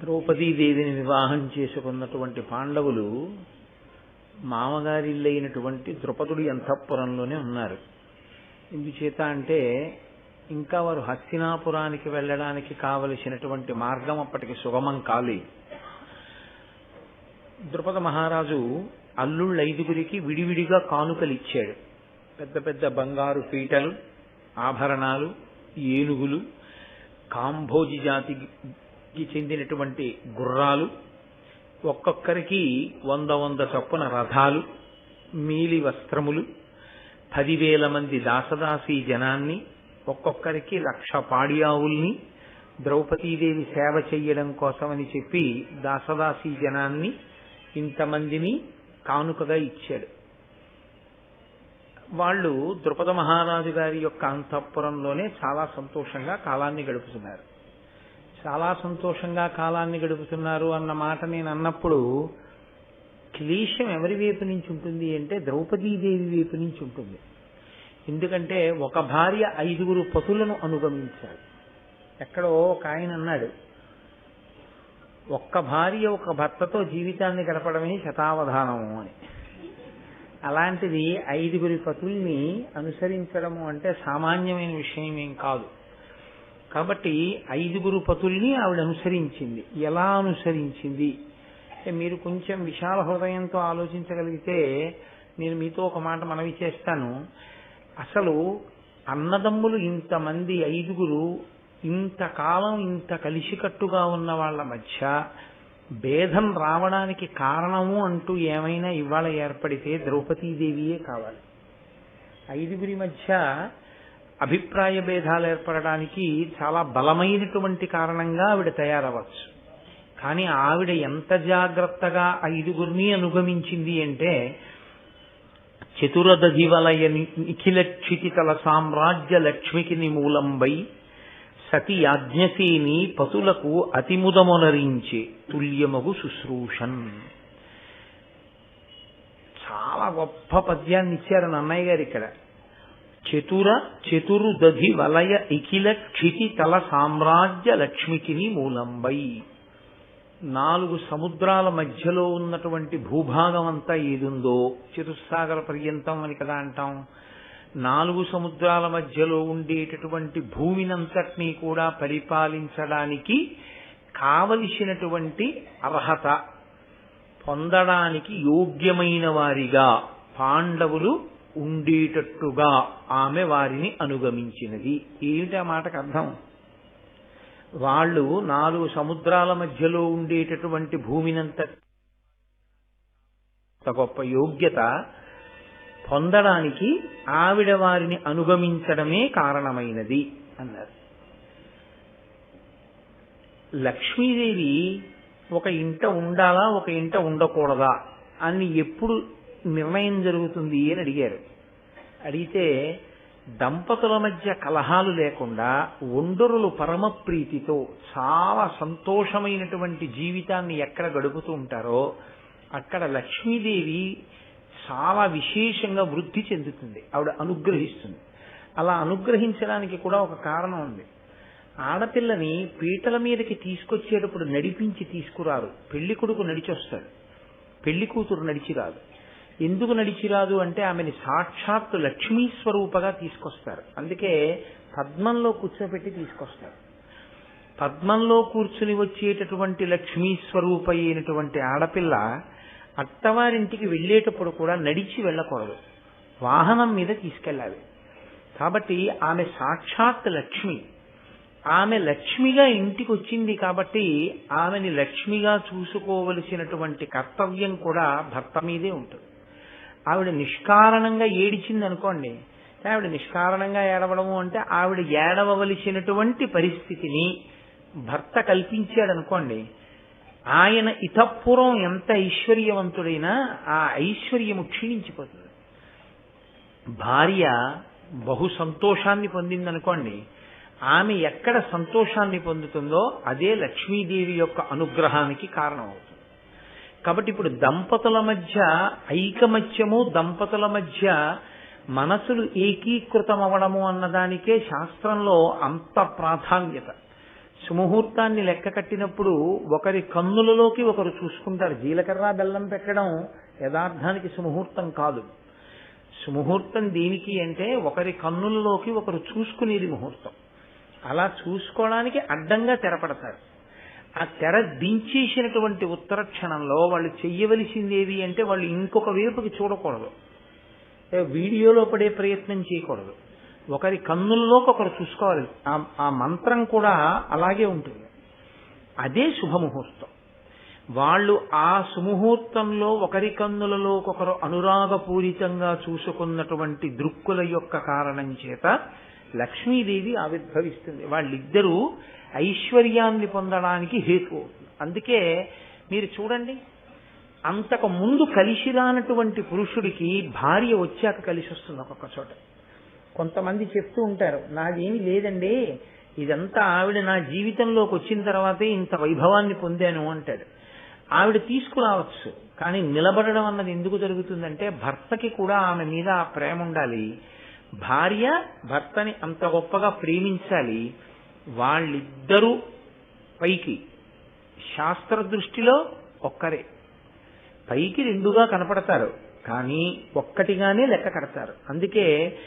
ద్రౌపదీదేవిని వివాహం చేసుకున్నటువంటి పాండవులు మామగారిల్లైనటువంటి ద్రుపదుడి అంతఃపురంలోనే ఉన్నారు. ఎందుచేత అంటే ఇంకా వారు హస్తినాపురానికి వెళ్ళడానికి కావలసినటువంటి మార్గం అప్పటికి సుగమం కాలేదు ద్రుపద మహారాజు అల్లుళ్ళ ఐదుగురికి విడివిడిగా కానుకలు ఇచ్చాడు. పెద్ద పెద్ద బంగారు పీటలు ఆభరణాలు ఏనుగులు కాంభోజి జాతి చెందినటువంటి గుర్రాలు ఒక్కొక్కరికి వంద వంద చొప్పున రథాలు మీలి వస్త్రములు పదివేల మంది దాసదాసీ జనాన్ని ఒక్కొక్కరికి లక్ష పాడియావుల్ని ద్రౌపదీదేవి సేవ చెయ్యడం కోసమని చెప్పి దాసదాసీ జనాన్ని ఇంతమందిని కానుకగా ఇచ్చాడు. వాళ్ళు ద్రుపద మహారాజు గారి యొక్క అంతఃపురంలోనే చాలా సంతోషంగా కాలాన్ని గడుపుతున్నారు. చాలా సంతోషంగా కాలాన్ని గడుపుతున్నారు అన్న మాట నేను అన్నప్పుడు క్లేశం ఎవరి వైపు నుంచి ఉంటుంది అంటే ద్రౌపదీదేవి వైపు నుంచి ఉంటుంది. ఎందుకంటే ఒక భార్య ఐదుగురు పతులను అనుగమించాడు ఎక్కడో ఒక ఆయన అన్నాడు ఒక్క భార్య ఒక భర్తతో జీవితాన్ని గడపడమే శతావధానము అని. అలాంటిది ఐదుగురి పతుల్ని అనుసరించడము అంటే సామాన్యమైన విషయం ఏం కాదు. కాబట్టి ఐదుగురు పతుల్ని ఆవిడ అనుసరించింది. ఎలా అనుసరించింది? మీరు కొంచెం విశాల హృదయంతో ఆలోచించగలిగితే నేను మీతో ఒక మాట మనవి చేస్తాను. అసలు అన్నదమ్ములు ఇంతమంది ఐదుగురు ఇంతకాలం ఇంత కలిసికట్టుగా ఉన్న వాళ్ళ మధ్య భేదం రావడానికి కారణము అంటూ ఏమైనా ఇవాళ ఏర్పడితే ద్రౌపదీదేవియే కావాలి. ఐదుగురి మధ్య అభిప్రాయ భేదాలు ఏర్పడడానికి చాలా బలమైనటువంటి కారణంగా ఆవిడ తయారవచ్చు. కానీ ఆవిడ ఎంత జాగ్రత్తగా ఐదుగురిని అనుగమించింది అంటే చతురద జీవలయ నిఖిల క్షితితల సామ్రాజ్య లక్ష్మికి నిమూలంబై సతి యాజ్ఞసేని పతులకు అతిముదమునరించే తుల్యమగు శుశ్రూషన్. చాలా గొప్ప పద్యాన్ని ఇచ్చారు నన్నయ్య గారు ఇక్కడ. చతుర చతురు దధి వలయ ఇఖిల క్షితి తల సామ్రాజ్య లక్ష్మికిని మూలంబై నాలుగు సముద్రాల మధ్యలో ఉన్నటువంటి భూభాగం అంతా ఏదుందో చతుస్సాగర పర్యంతం అని కదా అంటాం. నాలుగు సముద్రాల మధ్యలో ఉండేటటువంటి భూమినంతటినీ కూడా పరిపాలించడానికి కావలసినటువంటి అర్హత పొందడానికి యోగ్యమైన వారిగా పాండవులు ఉండేటట్టుగా ఆమె వారిని అనుగమించినది. ఏమిటి ఆ మాటకు అర్థం? వాళ్ళు నాలుగు సముద్రాల మధ్యలో ఉండేటటువంటి భూమినంత గొప్ప యోగ్యత పొందడానికి ఆవిడ వారిని అనుగమించడమే కారణమైనది అన్నారు. లక్ష్మీదేవి ఒక ఇంట ఉండాలా ఒక ఇంట ఉండకూడదా అని ఎప్పుడు నిర్ణయం జరుగుతుంది అని అడిగారు. అడిగితే దంపతుల మధ్య కలహాలు లేకుండా ఒండరులు పరమప్రీతితో చాలా సంతోషమైనటువంటి జీవితాన్ని ఎక్కడ గడుపుతూ ఉంటారో అక్కడ లక్ష్మీదేవి చాలా విశేషంగా వృద్ధి చెందుతుంది. ఆవిడ అనుగ్రహిస్తుంది. అలా అనుగ్రహించడానికి కూడా ఒక కారణం ఉంది. ఆడపిల్లని పీటల మీదకి తీసుకొచ్చేటప్పుడు నడిపించి తీసుకురారు. పెళ్ళి కొడుకు నడిచొస్తాడు. పెళ్ళి కూతురు నడిచి రాదు ఎందుకు నడిచిరాదు అంటే ఆమెని సాక్షాత్తు లక్ష్మీ స్వరూపగా తీసుకొస్తారు. అందుకే పద్మంలో కూర్చోబెట్టి తీసుకొస్తారు. పద్మంలో కూర్చుని వచ్చేటటువంటి లక్ష్మీ స్వరూప అయినటువంటి ఆడపిల్ల అత్తవారింటికి వెళ్ళేటప్పుడు కూడా నడిచి వెళ్ళకూడదు. వాహనం మీద తీసుకెళ్ళాలి. కాబట్టి ఆమె సాక్షాత్ లక్ష్మి. ఆమె లక్ష్మిగా ఇంటికి వచ్చింది కాబట్టి ఆమెని లక్ష్మిగా చూసుకోవలసినటువంటి కర్తవ్యం కూడా భర్త మీదే ఉంటుంది. ఆవిడ నిష్కారణంగా ఏడిచింది అనుకోండి ఆవిడ నిష్కారణంగా ఏడవడము అంటే ఆవిడ ఏడవలసినటువంటి పరిస్థితిని భర్త కల్పించాడు అనుకోండి ఆయన ఇతపూర్వం ఎంత ఐశ్వర్యవంతుడైనా ఆ ఐశ్వర్యము క్షీణించిపోతుంది. భార్య బహు సంతోషాన్ని పొందిందనుకోండి ఆమె ఎక్కడ సంతోషాన్ని పొందుతుందో అదే లక్ష్మీదేవి యొక్క అనుగ్రహానికి కారణమవుతుంది. కాబట్టి ఇప్పుడు దంపతుల మధ్య ఐకమత్యము దంపతుల మధ్య మనసులు ఏకీకృతం అవ్వడము అన్నదానికే శాస్త్రంలో అంత ప్రాధాన్యత. సుముహూర్తాన్ని లెక్క కట్టినప్పుడు ఒకరి కన్నులలోకి ఒకరు చూసుకుంటారు. జీలకర్ర బెల్లం పెట్టడం యథార్థానికి సుముహూర్తం కాదు. సుముహూర్తం దేనికి అంటే ఒకరి కన్నులలోకి ఒకరు చూసుకునేది ముహూర్తం. అలా చూసుకోవడానికి అడ్డంగా తెరపడతారు. ఆ తెర దించేసినటువంటి ఉత్తర క్షణంలో వాళ్ళు చెయ్యవలసిందేది అంటే వాళ్ళు ఇంకొక వైపుకి చూడకూడదు. వీడియోలో పడే ప్రయత్నం చేయకూడదు. ఒకరి కన్నుల్లోకి ఒకరు చూసుకోవాలి. ఆ- ఆ మంత్రం కూడా అలాగే ఉంటుంది. అదే శుభముహూర్తం. వాళ్ళు ఆ సుముహూర్తంలో ఒకరి కన్నులలో ఒకరు అనురాగపూరితంగా చూసుకున్నటువంటి దృక్కుల యొక్క కారణం చేత లక్ష్మీదేవి ఆవిర్భవిస్తుంది. వాళ్ళిద్దరూ ఐశ్వర్యాన్ని పొందడానికి హేతు. అవుతుంది అందుకే మీరు చూడండి అంతకు ముందు కలిసి రానటువంటి పురుషుడికి భార్య వచ్చాక కలిసి వస్తుంది ఒక్కొక్క చోట. కొంతమంది చెప్తూ ఉంటారు నాదేమి లేదండి ఇదంతా ఆవిడ నా జీవితంలోకి వచ్చిన తర్వాతే ఇంత వైభవాన్ని పొందాను అంటాడు. ఆవిడ తీసుకురావచ్చు కానీ నిలబడడం అన్నది ఎందుకు జరుగుతుందంటే భర్తకి కూడా ఆమె మీద ఆ ప్రేమ ఉండాలి. భార్య భర్తని అంత గొప్పగా ప్రేమించాలి. వాళ్ళిద్దరూ పైకి. శాస్త్ర దృష్టిలో ఒక్కరే. పైకి రెండుగా కనపడతారు కానీ ఒక్కటిగానే లెక్క కడతారు. అందుకే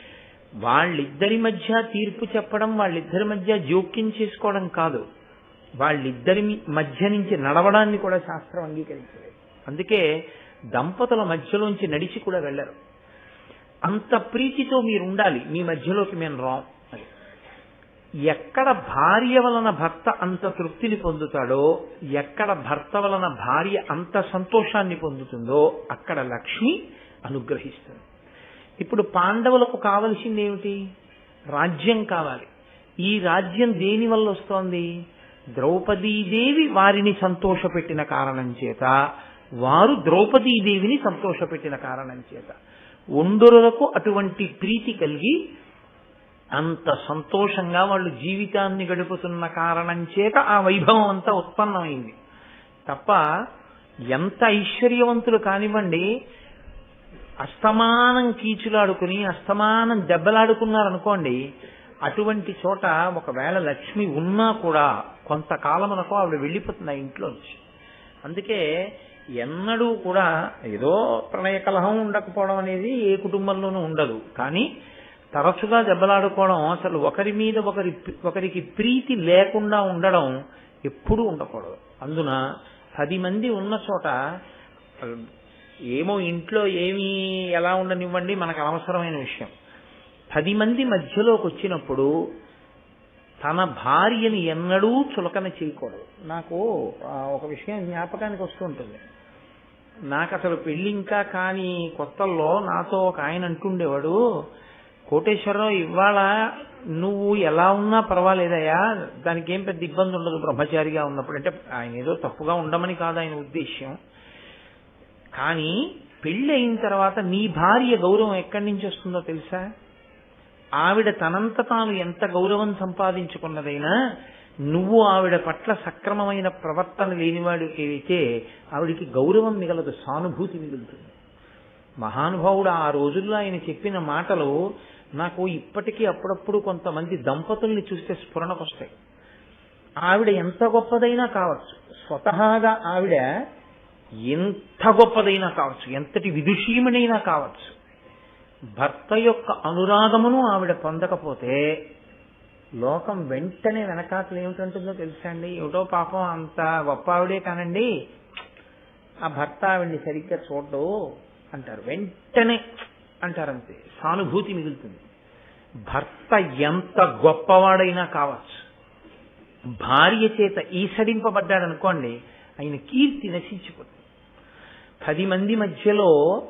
వాళ్ళిద్దరి మధ్య తీర్పు చెప్పడం వాళ్ళిద్దరి మధ్య జోక్యం చేసుకోవడం కాదు. వాళ్ళిద్దరి మధ్య నుంచి నడవడాన్ని కూడా శాస్త్రం అంగీకరించలేదు. అందుకే దంపతుల మధ్యలోంచి నడిచి కూడా వెళ్ళరు. అంత ప్రీతితో మీరు ఉండాలి మీ మధ్యలోకి మేము రాం. ఎక్కడ భార్య వలన భర్త అంత తృప్తిని పొందుతాడో ఎక్కడ భర్త వలన భార్య అంత సంతోషాన్ని పొందుతుందో అక్కడ లక్ష్మి అనుగ్రహిస్తుంది. ఇప్పుడు పాండవులకు కావలసింది ఏమిటి? రాజ్యం కావాలి. ఈ రాజ్యం దేని వల్ల వస్తోంది? ద్రౌపదీదేవి వారిని సంతోషపెట్టిన కారణం చేత వారు ద్రౌపదీదేవిని సంతోషపెట్టిన కారణం చేత. ఒండరులకు అటువంటి ప్రీతి కలిగి అంత సంతోషంగా వాళ్ళు జీవితాన్ని గడుపుతున్న కారణం చేత ఆ వైభవం అంతా ఉత్పన్నమైంది. తప్ప ఎంత ఐశ్వర్యవంతులు కానివ్వండి అస్తమానం కీచులాడుకుని అస్తమానం దెబ్బలాడుకున్నారనుకోండి అటువంటి చోట ఒకవేళ లక్ష్మి ఉన్నా కూడా కొంతకాలమునకు ఆవిడ వెళ్ళిపోతుంది ఆ ఇంట్లోంచి అందుకే ఎన్నడూ కూడా ఏదో ప్రణయ కలహం ఉండకపోవడం అనేది ఏ కుటుంబంలోనూ ఉండదు. కానీ తరచుగా దెబ్బలాడుకోవడం అసలు ఒకరి మీద ఒకరి ఒకరికి ప్రీతి లేకుండా ఉండడం ఎప్పుడూ ఉండకూడదు. అందున పది మంది ఉన్న చోట ఏమో ఇంట్లో ఏమీ ఎలా ఉండనివ్వండి మనకు అవసరమైన విషయం. పది మంది మధ్యలోకి వచ్చినప్పుడు తన భార్యని ఎన్నడూ చులకన చేయకూడదు. నాకు ఒక విషయం జ్ఞాపకానికి వస్తుంటుంది నాకు అసలు పెళ్ళి ఇంకా కాని కొత్తల్లో నాతో ఒక ఆయన అంటుండేవాడు కోటేశ్వరరావు ఇవాళ నువ్వు ఎలా ఉన్నా పర్వాలేదయ్యా. దానికి ఏం పెద్ద ఇబ్బంది ఉండదు. బ్రహ్మచారిగా ఉన్నప్పుడు. అంటే ఆయన ఏదో తప్పుగా ఉండమని కాదు ఆయన ఉద్దేశ్యం. కానీ పెళ్ళి అయిన తర్వాత నీ భార్య గౌరవం ఎక్కడి నుంచి వస్తుందో తెలుసా? ఆవిడ తనంత తాను ఎంత గౌరవం సంపాదించుకున్నదైనా నువ్వు ఆవిడ పట్ల సక్రమమైన ప్రవర్తన లేనివాడు అయితే ఆవిడికి గౌరవం మిగలదు సానుభూతి మిగులుతుంది. మహానుభావుడు ఆ రోజుల్లో ఆయన చెప్పిన మాటలు నాకు ఇప్పటికీ అప్పుడప్పుడు కొంతమంది దంపతుల్ని చూస్తే స్ఫురణకొస్తాయి. ఆవిడ ఎంత గొప్పదైనా కావచ్చు. స్వతహాగా ఆవిడ ఎంత గొప్పదైనా కావచ్చు. ఎంతటి విదుషీమణైనా కావచ్చు. భర్త యొక్క అనురాగమును ఆవిడ పొందకపోతే లోకం వెంటనే వెనకాతలు ఏమిటంటుందో తెలుసా అండి? ఏమిటో పాపం అంత గొప్ప ఆవిడే కానండి. ఆ భర్త ఆవిడ్ని సరిగ్గా చూడడు అంటారు. వెంటనే అంటారంతే సానుభూతి మిగులుతుంది. భర్త ఎంత గొప్పవాడైనా కావచ్చు. భార్య చేత ఈసడింపబడ్డాడనుకోండి ఆయన కీర్తి నశించిపోతుంది. పది మంది మధ్యలో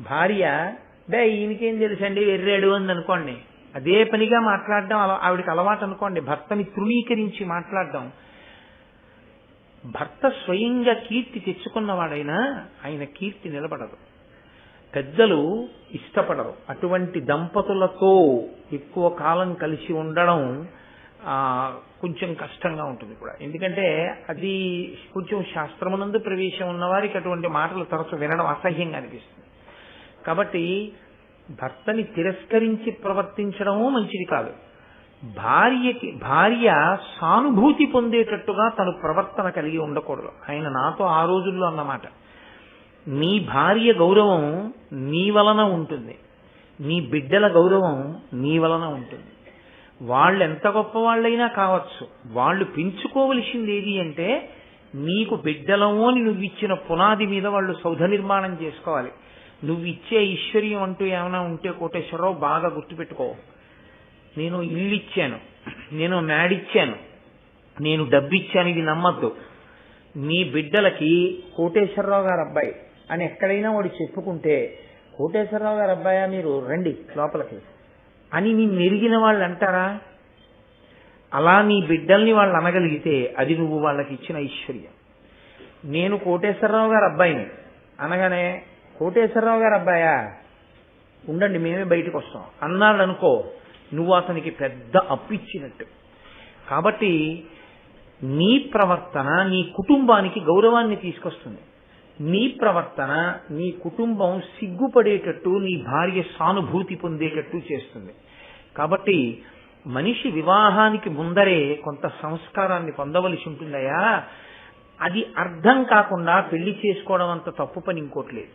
భార్య డే ఈయనకేం తెలుసండి? వెర్రాడు అని అనుకోండి అదే పనిగా మాట్లాడడం అలా ఆవిడకి అలవాటు అనుకోండి భర్తని తృణీకరించి మాట్లాడడం. భర్త స్వయంగా కీర్తి తెచ్చుకున్నవాడైనా ఆయన కీర్తి నిలబడదు. పెద్దలు ఇష్టపడరు. అటువంటి దంపతులతో ఎక్కువ కాలం కలిసి ఉండడం కొంచెం కష్టంగా ఉంటుంది కూడా. ఎందుకంటే అది కొంచెం శాస్త్రమునందు ప్రవేశం ఉన్న వారికి అటువంటి మాటలు తరచు వినడం అసహ్యంగా అనిపిస్తుంది. కాబట్టి భర్తని తిరస్కరించి ప్రవర్తించడము మంచిది కాదు. భార్యకి భార్య సానుభూతి పొందేటట్టుగా తను ప్రవర్తన కలిగి ఉండకూడదు. ఆయన నాతో ఆ రోజుల్లో అన్నమాట. నీ భార్య గౌరవం నీ వలన ఉంటుంది. నీ బిడ్డల గౌరవం నీ వలన ఉంటుంది. వాళ్ళు ఎంత గొప్ప వాళ్ళైనా కావచ్చు. వాళ్ళు పెంచుకోవలసింది ఏది అంటే నీకు బిడ్డలమో అని నువ్వు ఇచ్చిన పునాది మీద వాళ్ళు సౌధ నిర్మాణం చేసుకోవాలి. నువ్వు ఇచ్చే ఐశ్వర్యం అంటూ ఏమైనా ఉంటే కోటేశ్వరరావు బాగా గుర్తుపెట్టుకో. నేను ఇల్లు ఇచ్చాను. నేను మేడిచ్చాను నేను డబ్బిచ్చాను ఇది నమ్మద్దు. నీ బిడ్డలకి కోటేశ్వరరావు గారు అబ్బాయి. అని ఎక్కడైనా వాడు చెప్పుకుంటే కోటేశ్వరరావు గారు అబ్బాయా మీరు రండి లోపలికి. అని నీ మెరిగిన వాళ్ళు అంటారా? అలా నీ బిడ్డల్ని వాళ్ళు అనగలిగితే అది నువ్వు వాళ్ళకి ఇచ్చిన ఐశ్వర్యం. నేను కోటేశ్వరరావు గారు అబ్బాయిని. అనగానే కోటేశ్వరరావు గారు అబ్బాయా ఉండండి మేమే బయటకు వస్తాం. అన్నాడు అనుకో నువ్వు అతనికి పెద్ద అప్పు ఇచ్చినట్టు. కాబట్టి నీ ప్రవర్తన నీ కుటుంబానికి గౌరవాన్ని తీసుకొస్తుంది. నీ ప్రవర్తన నీ కుటుంబం సిగ్గుపడేటట్టు నీ భార్య సానుభూతి పొందేటట్టు చేస్తుంది. కాబట్టి మనిషి వివాహానికి ముందరే కొంత సంస్కారాన్ని పొందవలసి ఉంటుందయా అది అర్థం కాకుండా పెళ్ళి చేసుకోవడం అంత తప్పు పని ఇంకోట్లేదు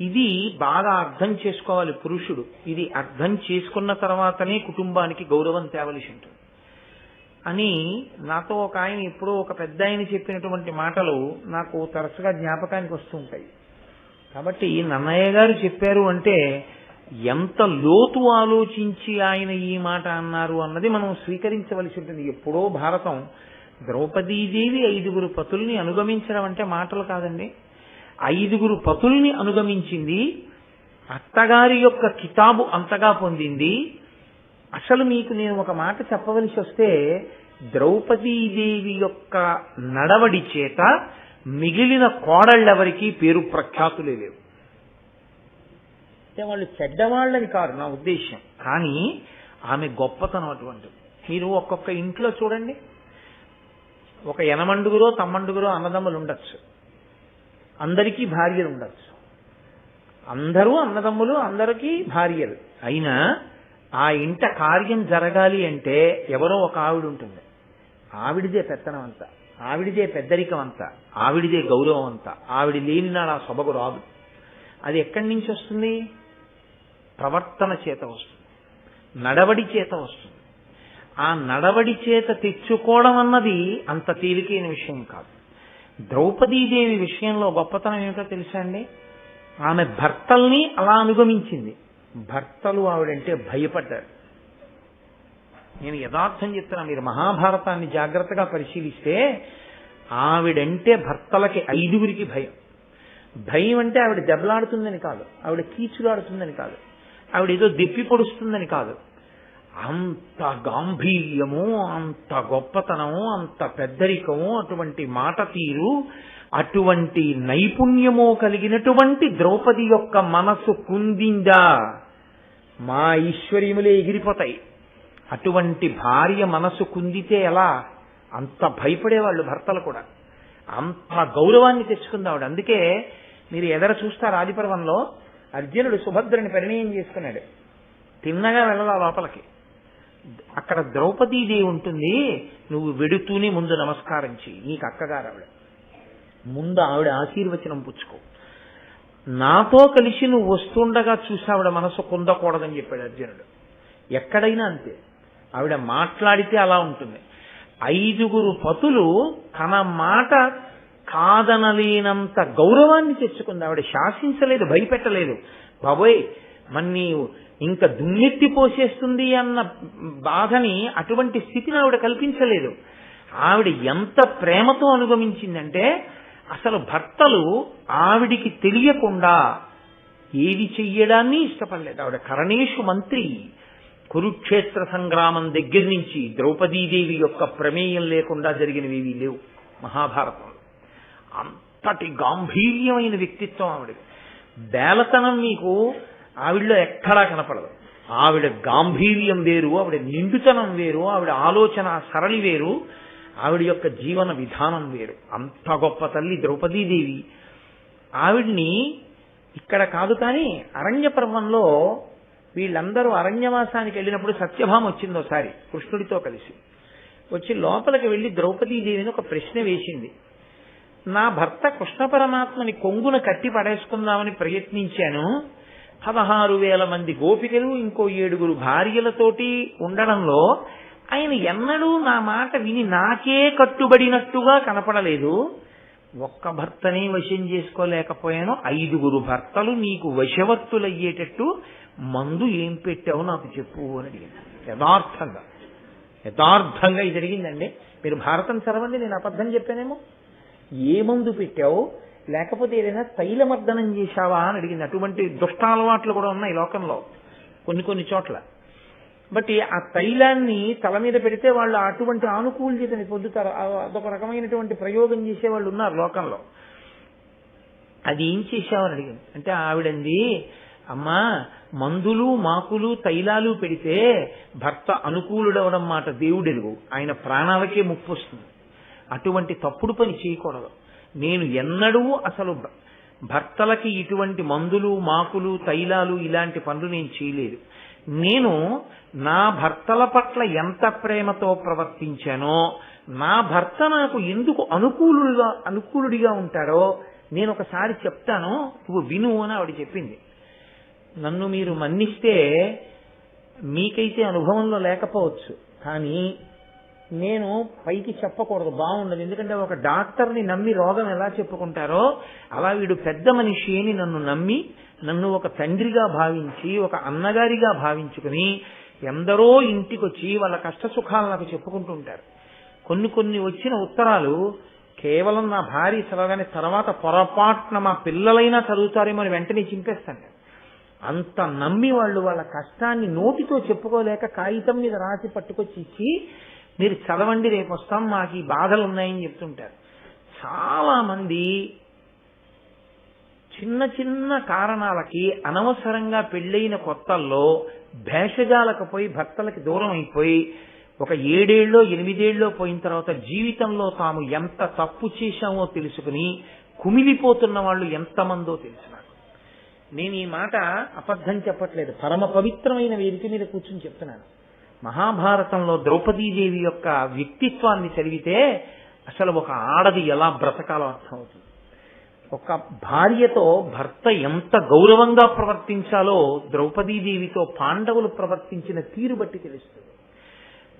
ఇది బాగా అర్థం చేసుకోవాలి పురుషుడు. ఇది అర్థం చేసుకున్న తర్వాతనే కుటుంబానికి గౌరవం తేవలసి ఉంటుంది. అని నాతో ఒక ఆయన ఎప్పుడో ఒక పెద్ద ఆయన చెప్పినటువంటి మాటలు నాకు తరచుగా జ్ఞాపకానికి వస్తూ ఉంటాయి. కాబట్టి నన్నయ్య గారు చెప్పారు అంటే ఎంత లోతు ఆలోచించి ఆయన ఈ మాట అన్నారు అన్నది మనం స్వీకరించవలసి ఉంటుంది. ఎప్పుడో భారతం ద్రౌపదీదేవి ఐదుగురు పతుల్ని అనుగమించడం అంటే మాటలు కాదండి. ఐదుగురు పతుల్ని అనుగమించింది అత్తగారి యొక్క కితాబు అంతగా పొందింది అసలు మీకు నేను ఒక మాట చెప్పవలసి వస్తే ద్రౌపదీదేవి యొక్క నడవడి చేత మిగిలిన కోడళ్ళెవరికి పేరు ప్రఖ్యాతులే లేవు. అంటే వాళ్ళు చెడ్డవాళ్ళని కాదు నా ఉద్దేశం కానీ ఆమె గొప్పతనం అటువంటిది. మీరు ఒక్కొక్క ఇంట్లో చూడండి. ఒక ఎనమండుగురో తమ్మండుగురో అన్నదమ్ములు ఉండొచ్చు అందరికీ భార్యలు ఉండొచ్చు అందరూ అన్నదమ్ములు అందరికీ భార్యలు. అయినా ఆ ఇంట కార్యం జరగాలి అంటే ఎవరో ఒక ఆవిడ ఉంటుంది. ఆవిడిదే పెత్తనం అంతా ఆవిడిదే పెద్దరికం అంతా ఆవిడిదే గౌరవం అంతా ఆవిడ లేని నాడు ఆ సొబగు రాదు. అది ఎక్కడి నుంచి వస్తుంది? ప్రవర్తన చేత వస్తుంది నడవడి చేత వస్తుంది. ఆ నడవడి చేత తెచ్చుకోవడం అన్నది అంత తేలికైన విషయం కాదు. ద్రౌపదీదేవి విషయంలో గొప్పతనం ఏమిటో తెలుసా అండి? ఆమె భర్తల్ని అలా అనుగమించింది. భర్తలు ఆవిడంటే భయపడ్డారు. నేను యథార్థం చెప్తున్నా మీరు మహాభారతాన్ని జాగ్రత్తగా పరిశీలిస్తే ఆవిడంటే భర్తలకి ఐదుగురికి భయం. భయం అంటే ఆవిడ దెబ్బలాడుతుందని కాదు ఆవిడ కీచులాడుతుందని కాదు ఆవిడ ఏదో దెప్పి పొడుస్తుందని కాదు. అంత గాంభీర్యము అంత గొప్పతనము అంత పెద్దరికము అటువంటి మాట తీరు అటువంటి నైపుణ్యము కలిగినటువంటి ద్రౌపది యొక్క మనసు కుందిందా? మా ఐశ్వర్యములే ఎగిరిపోతాయి. అటువంటి భార్య మనసు కుందితే ఎలా? అంత భయపడేవాళ్ళు భర్తలు కూడా. అంత గౌరవాన్ని తెచ్చుకుందావిడ. అందుకే మీరు ఎదర చూస్తారు ఆదిపర్వంలో అర్జునుడు సుభద్రని పరిణయం చేసుకున్నాడు. తిన్నగా వెళ్ళాల లోపలికి. అక్కడ ద్రౌపదీదేవి ఉంటుంది నువ్వు వెడుతూనే ముందు నమస్కారం చెయ్యి. నీకు అక్కగారు ఆవిడ. ముందు ఆవిడ ఆశీర్వచనం పుచ్చుకో. నాతో కలిసి నువ్వు వస్తుండగా చూసి ఆవిడ మనసు కుందకూడదని చెప్పాడు అర్జునుడు. ఎక్కడైనా అంతే. ఆవిడ మాట్లాడితే అలా ఉంటుంది. ఐదుగురు పతులు తన మాట కాదనలేనంత గౌరవాన్ని తెచ్చుకుంది. ఆవిడ శాసించలేదు భయపెట్టలేదు. బాబోయ్ మన్ని ఇంకా దుమ్మెత్తి పోసేస్తుంది అన్న బాధని అటువంటి స్థితిని ఆవిడ కల్పించలేదు. ఆవిడ ఎంత ప్రేమతో అనుగమించిందంటే అసలు భర్తలు ఆవిడికి తెలియకుండా ఏది చెయ్యడాన్ని ఇష్టపడలేదు. ఆవిడ కరణేషు మంత్రి. కురుక్షేత్ర సంగ్రామం దగ్గర నుంచి ద్రౌపదీదేవి యొక్క ప్రమేయం లేకుండా జరిగినవి లేవు మహాభారతంలో. అంతటి గాంభీర్యమైన వ్యక్తిత్వం ఆవిడది బేలతనం మీకు ఆవిడలో ఎక్కడా కనపడదు. ఆవిడ గాంభీర్యం వేరు ఆవిడ నిండుతనం వేరు ఆవిడ ఆలోచన సరళి వేరు. ఆవిడ యొక్క జీవన విధానం వేరు. అంత గొప్ప తల్లి ద్రౌపదీదేవి. ఆవిడ్ని ఇక్కడ కాదు కానీ అరణ్య పర్వంలో వీళ్ళందరూ అరణ్యవాసానికి వెళ్ళినప్పుడు సత్యభామ వచ్చింది ఒకసారి కృష్ణుడితో కలిసి. వచ్చి లోపలికి వెళ్ళి ద్రౌపదీదేవిని ఒక ప్రశ్న వేసింది. నా భర్త కృష్ణ పరమాత్మని కొంగున కట్టి పడేసుకుందామని ప్రయత్నించాను. పదహారు వేల మంది గోపికలు ఇంకో ఏడుగురు భార్యలతోటి ఉండడంలో ఆయన ఎన్నడూ నా మాట విని నాకే కట్టుబడినట్టుగా కనపడలేదు. ఒక్క భర్తని వశం చేసుకోలేకపోయాను. ఐదుగురు భర్తలు నీకు వశవర్తులయ్యేటట్టు మందు ఏం పెట్టావు నాకు చెప్పు అని అడిగింది యథార్థంగా. యథార్థంగా ఇది జరిగిందండి. మీరు భారతం చదవండి నేను అబద్ధం చెప్పానేమో. ఏ మందు పెట్టావు? లేకపోతే ఏదైనా తైలమర్దనం చేశావా అని అడిగింది. అటువంటి దుష్ట అలవాట్లు కూడా ఉన్నాయి లోకంలో. కొన్ని కొన్ని చోట్ల. బట్ ఆ తైలాన్ని తల మీద పెడితే వాళ్ళు అటువంటి ఆనుకూల్యతని పొందుతారు. అదొక రకమైనటువంటి ప్రయోగం చేసే వాళ్ళు ఉన్నారు లోకంలో. అది ఏం చేశావని అడిగింది అంటే ఆవిడంది అమ్మా మందులు మాకులు తైలాలు పెడితే భర్త అనుకూలుడవడం మాట దేవుడెరుగు. ఆయన ప్రాణాలకే ముప్పు వస్తుంది అటువంటి తప్పుడు పని చేయకూడదు. నేను ఎన్నడూ అసలు భర్తలకి ఇటువంటి మందులు మాకులు తైలాలు ఇలాంటి పనులు నేను చేయలేదు. నేను నా భర్తల పట్ల ఎంత ప్రేమతో ప్రవర్తించానో నా భర్త నాకు ఎందుకు అనుకూలుగా అనుకూలుడిగా ఉంటాడో నేను ఒకసారి చెప్తాను నువ్వు విను అని ఆవిడ చెప్పింది. నన్ను మీరు మన్నిస్తే మీకైతే అనుభవంలో లేకపోవచ్చు కానీ నేను పైకి చెప్పకూడదు బాగుండదు. ఎందుకంటే ఒక డాక్టర్ని నమ్మి రోగం ఎలా చెప్పుకుంటారో అలా వీడు పెద్ద మనిషి అని నన్ను నమ్మి నన్ను ఒక తండ్రిగా భావించి ఒక అన్నగారిగా భావించుకుని ఎందరో ఇంటికొచ్చి వాళ్ళ కష్ట సుఖాలు నాకు చెప్పుకుంటూ ఉంటారు కొన్ని కొన్ని వచ్చిన ఉత్తరాలు కేవలం నా భార్య చదవగానే తర్వాత పొరపాటున మా పిల్లలైనా చదువుతారేమో అని వెంటనే చింపేస్తాను నేను. అంత నమ్మి వాళ్ళు వాళ్ళ కష్టాన్ని నోటితో చెప్పుకోలేక కాగితం మీద రాసి పట్టుకొచ్చి ఇచ్చి మీరు చదవండి రేపు వస్తాం మాకు ఈ బాధలు ఉన్నాయని చెప్తుంటారు చాలా మంది చిన్న చిన్న కారణాలకి అనవసరంగా పెళ్ళైన కొత్తల్లో భేషజాలకు పోయి భర్తలకి దూరం అయిపోయి ఒక ఏడేళ్ళలో ఎనిమిదేళ్ళో పోయిన తర్వాత జీవితంలో తాము ఎంత తప్పు చేశామో తెలుసుకుని కుమిలిపోతున్న వాళ్ళు ఎంతమందో తెలుసు నాకు నేను ఈ మాట అబద్ధం చెప్పట్లేదు. పరమ పవిత్రమైన వేదిక మీద కూర్చుని చెప్తున్నాను. మహాభారతంలో ద్రౌపదీదేవి యొక్క వ్యక్తిత్వాన్ని చదివితే అసలు ఒక ఆడది ఎలా బ్రతకాలో అర్థమవుతుంది. ఒక భార్యతో భర్త ఎంత గౌరవంగా ప్రవర్తించాలో ద్రౌపదీదేవితో పాండవులు ప్రవర్తించిన తీరు బట్టి తెలుస్తుంది.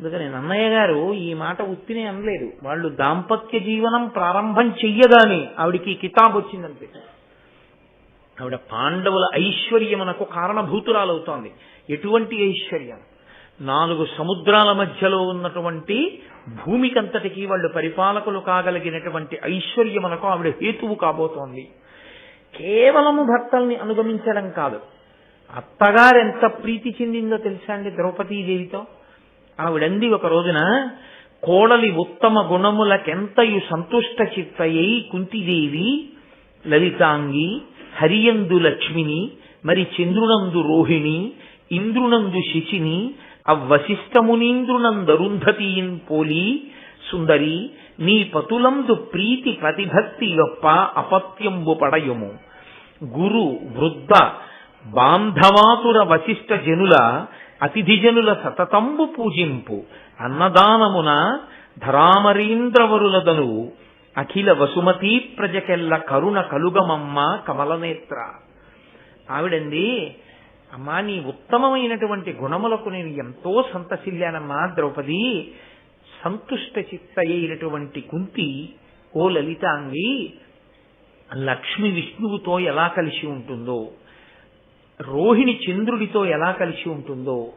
అందుకని నన్నయ్య గారు ఈ మాట ఉత్తినే అనలేదు. వాళ్ళు దాంపత్య జీవనం ప్రారంభం చెయ్యగానే ఆవిడికి ఈ కితాబ్ వచ్చిందంతే. ఆవిడ పాండవుల ఐశ్వర్యమునకు కారణభూతురాలవుతోంది. ఎటువంటి ఐశ్వర్యం? నాలుగు సముద్రాల మధ్యలో ఉన్నటువంటి భూమికంతటికి వాళ్ళు పరిపాలకులు కాగలిగినటువంటి ఐశ్వర్యమునకు ఆవిడ హేతువు కాబోతోంది. కేవలము భర్తల్ని అనుగమించడం కాదు. అత్తగారు ఎంత ప్రీతి చెందిందో తెలుసా అండి ద్రౌపదీదేవితో? ఆవిడంది ఒక రోజున కోడలి ఉత్తమ గుణములకెంతయు సంతుష్ట చిత్తయై కుంతిదేవి లలితాంగి హరియందు లక్ష్మిని మరి చంద్రునందు రోహిణి ఇంద్రునందు శిచిని అవ్వశిష్టమునీంద్రునందరుంధతీయిన్ పోలి సుందరి నీ పతులందు ప్రీతి ప్రతిభక్తి గొప్ప అపత్యంబు పడయుము. గురు వృద్ధ బాంధవాతుర వశిష్ట జనుల అతిథి జనుల సతతంబు పూజింపు. అన్నదానమున ధరామరీంద్రవరులదను అఖిల వసుమతీ ప్రజకెల్ల కరుణ కలుగమమ్మ కమలనేత్ర. ఆవిడండి అమ్మా నీ ఉత్తమమైనటువంటి గుణములకు నేను ఎంతో సంతసిల్లానమ్మా ద్రౌపది. సంతుష్ట చిత్తయైనటువంటి కుంతి ఓ లలితాంగి లక్ష్మి విష్ణువుతో ఎలా కలిసి ఉంటుందో రోహిణి చంద్రుడితో ఎలా కలిసి ఉంటుందో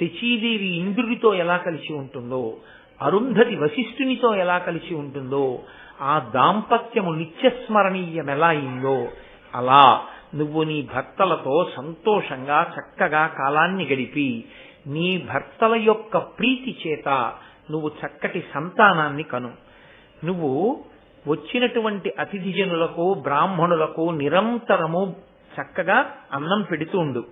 శచీదేవి ఇంద్రుడితో ఎలా కలిసి ఉంటుందో అరుంధతి వశిష్ఠునితో ఎలా కలిసి ఉంటుందో ఆ దాంపత్యము నిత్యస్మరణీయం ఎలా అయిందో అలా నువ్వు నీ భర్తలతో సంతోషంగా చక్కగా కాలాన్ని గడిపి నీ భర్తల యొక్క ప్రీతి చేత నువ్వు చక్కటి సంతానాన్ని కను. నువ్వు వచ్చినటువంటి అతిథిజనులకు బ్రాహ్మణులకు నిరంతరము చక్కగా అన్నం పెడుతూ ఉండు.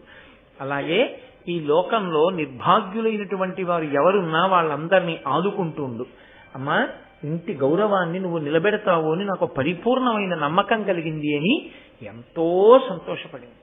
అలాగే ఈ లోకంలో నిర్భాగ్యులైనటువంటి వారు ఎవరున్నా వాళ్ళందరినీ ఆదుకుంటూ ఉండు. అమ్మా ఇంటి గౌరవాన్ని నువ్వు నిలబెడతావు అని నాకు పరిపూర్ణమైన నమ్మకం కలిగింది అని ఎంతో సంతోషపడింది.